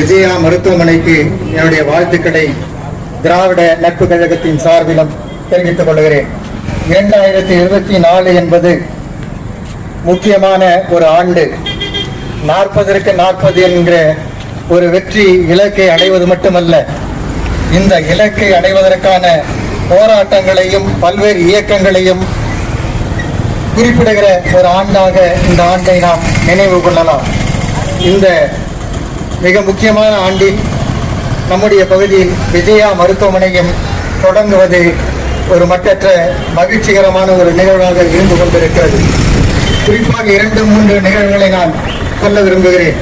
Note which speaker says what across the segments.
Speaker 1: விஜயா மருத்துவமனைக்கு என்னுடைய வாழ்த்துக்களை திராவிட நட்பு கழகத்தின் சார்பிலும் தெரிவித்துக் கொள்கிறேன். இரண்டாயிரத்தி இருபத்தி நாலு என்பது முக்கியமான ஒரு ஆண்டு. நாற்பதற்கு நாற்பது என்கிற ஒரு வெற்றி இலக்கை அடைவது மட்டுமல்ல இந்த இலக்கை அடைவதற்கான போராட்டங்களையும் பல்வேறு இயக்கங்களையும் குறிப்பிடுகிற ஒரு ஆண்டாக இந்த ஆண்டை நாம் நினைவு கொள்ளலாம். இந்த மிக முக்கியமான ஆண்டில் நம்முடைய பகுதியில் விஜயா மருத்துவமனையும் தொடங்குவது ஒரு மட்டற்ற மகிழ்ச்சிகரமான ஒரு நிகழ்வாக இருந்து கொண்டிருக்கிறது. குறிப்பாக இரண்டு மூன்று நிகழ்வுகளை நான் சொல்ல விரும்புகிறேன்.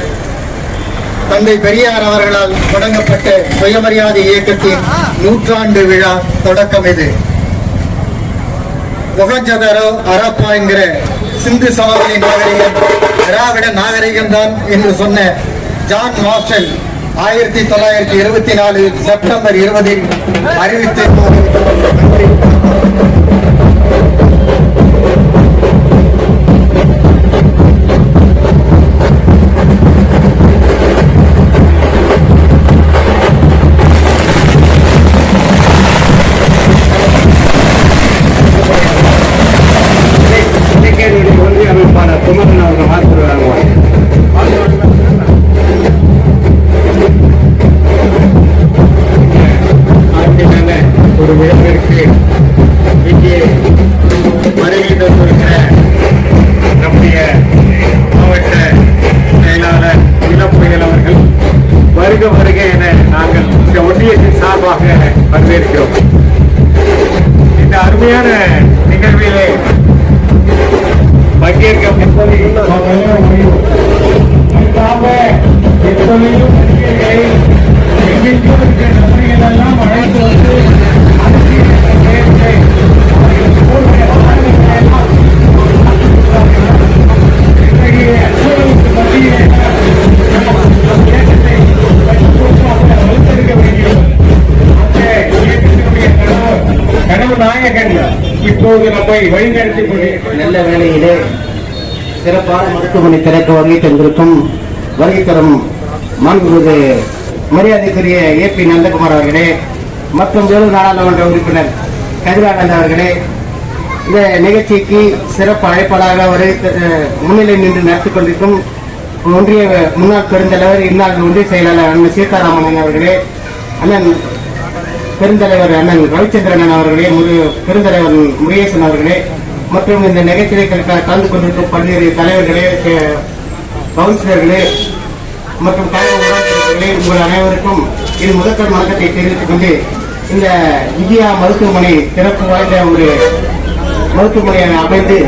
Speaker 1: தந்தை பெரியார் அவர்களால் தொடங்கப்பட்ட சுயமரியாதை இயக்கத்தின் நூற்றாண்டு விழா தொடக்கம் இது. மொஹஞ்சதரோ அரப்பா என்கிற சிந்து சமவெளி நாகரிகம் திராவிட நாகரிகம் தான் என்று சொன்ன ஜான் மார்ஷல் ஆயிரத்தி தொள்ளாயிரத்தி இருபத்தி நாலு செப்டம்பர் இருபதில் அறிவித்து
Speaker 2: வரவேற்கிறோம் இப்போது நம்மை வழிநடத்தி
Speaker 3: நல்ல வேலையிலே சிறப்பான மருத்துவமனை திறக்க வருகை தந்திருக்கும் வருகை தரும் மாண்புமிகு மரியாதைக்குரிய ஏ பி நந்தகுமார் அவர்களே மற்றும் வேலூர் நாடாளுமன்ற உறுப்பினர் கதிரானந்த் அவர்களே இந்த நிகழ்ச்சிக்கு சிறப்பு அழைப்பாளராக வருகை முன்னிலை நின்று நடத்தி கொண்டிருக்கும் ஒன்றிய முன்னாள் பெருந்தலைவர் இந்நாள் ஒன்றிய செயலாளர் அண்ணன் சீதாராமன் அவர்களே அண்ணன் பெருந்தலைவர் அண்ணன் ரவிச்சந்திரன் அவர்களே முரு- பெருந்தலைவர் முருகேசன் அவர்களே மற்றும் இந்த நிகழ்ச்சியை கலந்து கொண்டிருக்கும் பல்வேறு தலைவர்களே கவுன்சிலர்களே மற்றும் கழக உறுப்பினர்களே உங்கள் அனைவருக்கும் இது முதற்கண் வணக்கத்தை தெரிவித்துக் கொண்டு இந்த இந்தியா மருத்துவமனை சிறப்பு வாய்ந்த ஒரு மருத்துவமனை அமைந்து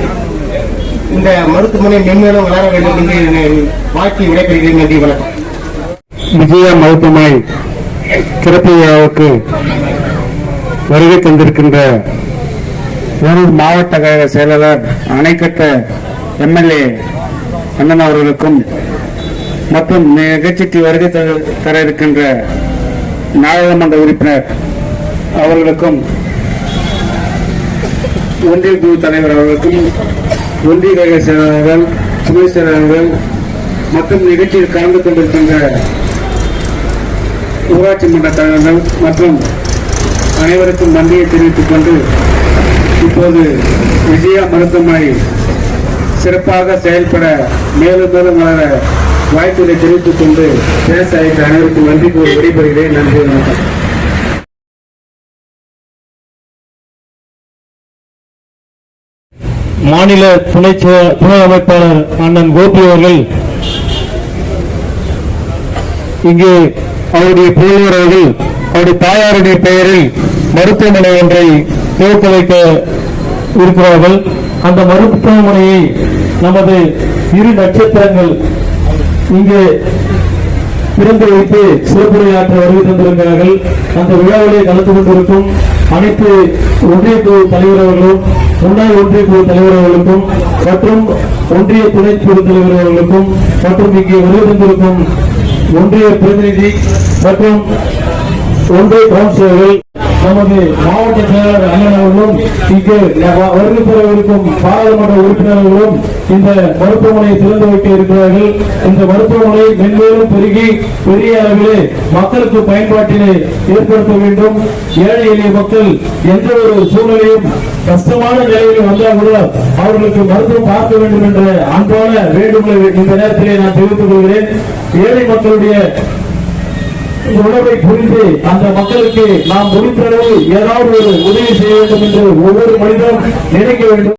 Speaker 3: இந்த மருத்துவமனை மென்மேலும் வளர வேண்டும் என்று வாழ்த்தி விடைபெறுகிறேன். நன்றி வணக்கம்.
Speaker 2: விஜயா மருத்துவமனை சிறப்பு விழாவுக்கு வருகை தந்திருக்கின்ற வேலூர் மாவட்ட கழக செயலாளர் அணைக்கட்ட எம்எல்ஏ அண்ணன் அவர்களுக்கும் மற்றும் நிகழ்ச்சிக்கு வருகை தர- தர இருக்கின்ற நாடாளுமன்ற உறுப்பினர் அவர்களுக்கும் ஒன்றிய குழு தலைவர் அவர்களுக்கும் ஒன்றிய கழக செயலாளர்கள் துணை செயலாளர்கள் மற்றும் நிகழ்ச்சியில் கலந்து கொண்டிருக்கின்ற ஊராட்சி மன்ற தலைவர்கள் மற்றும் அனைவருக்கும் நன்றியை தெரிவித்துக் கொண்டு இப்போது விஜயா மருத்துவமனை சிறப்பாக செயல்பட மேலும் மேலும் வளர வாய்ப்புகளை தெரிவித்துக் கொண்டு பேச அனைவருக்கும் நன்றி கூறி விடைபெறுகிறேன். நன்றி வணக்கம்.
Speaker 4: மாநில துணை துணை அமைப்பாளர் அண்ணன் கோபி அவர்கள் இங்கே அவருடைய புதல்வர் அவர்கள் அவருடைய தாயாருடைய பெயரில் மருத்துவமனை ஒன்றை துவக்க வைக்க இருக்கிறார்கள். அந்த மருத்துவமனையை நமது இரு நட்சத்திரங்கள் இங்கே திறந்து வைத்து சிறப்புரையாற்ற வருகை தந்திருக்கிறார்கள். அந்த விழாவிலே கலந்து கொண்டிருக்கும் அனைத்து ஒன்றிய குழு தலைவர்களும் முன்னாள் ஒன்றிய குழு தலைவர்களுக்கும் மற்றும் ஒன்றிய துணை குழு தலைவர் அவர்களுக்கும் மற்றும் இங்கே வருகை தந்திருக்கும் ஒன்றிய பிரதிநிதி மற்றும் ஒன்றிய கவுன்சிலர்கள் நமது மாவட்ட செயலாளர் அண்ணன் அவர்களும் இங்கு வருகை இருக்கும் பாராளுமன்ற உறுப்பினர்களும் இந்த மருத்துவமனையை திறந்து வைக்க இருக்கிறார்கள். இந்த மருத்துவமனை மென்மேலும் பெருகி பெரிய அளவிலே மக்களுக்கு பயன்பாட்டினை ஏற்படுத்த வேண்டும். ஏழை எளிய மக்கள் எந்த ஒரு சூழ்நிலையும் கஷ்டமான நிலையில் வந்தால் கூட அவர்களுக்கு மருத்துவம் பார்க்க வேண்டும் என்ற அன்பான வேண்டுகோளை இந்த நேரத்திலே நான் தெரிவித்துக் கொள்கிறேன். ஏழை மக்களுடைய உணவை புரிந்து அந்த மக்களுக்கு நாம் முடிந்த அளவு ஏதாவது ஒரு உதவி செய்ய வேண்டும் என்று ஒவ்வொரு மனிதனும் நினைக்க வேண்டும்.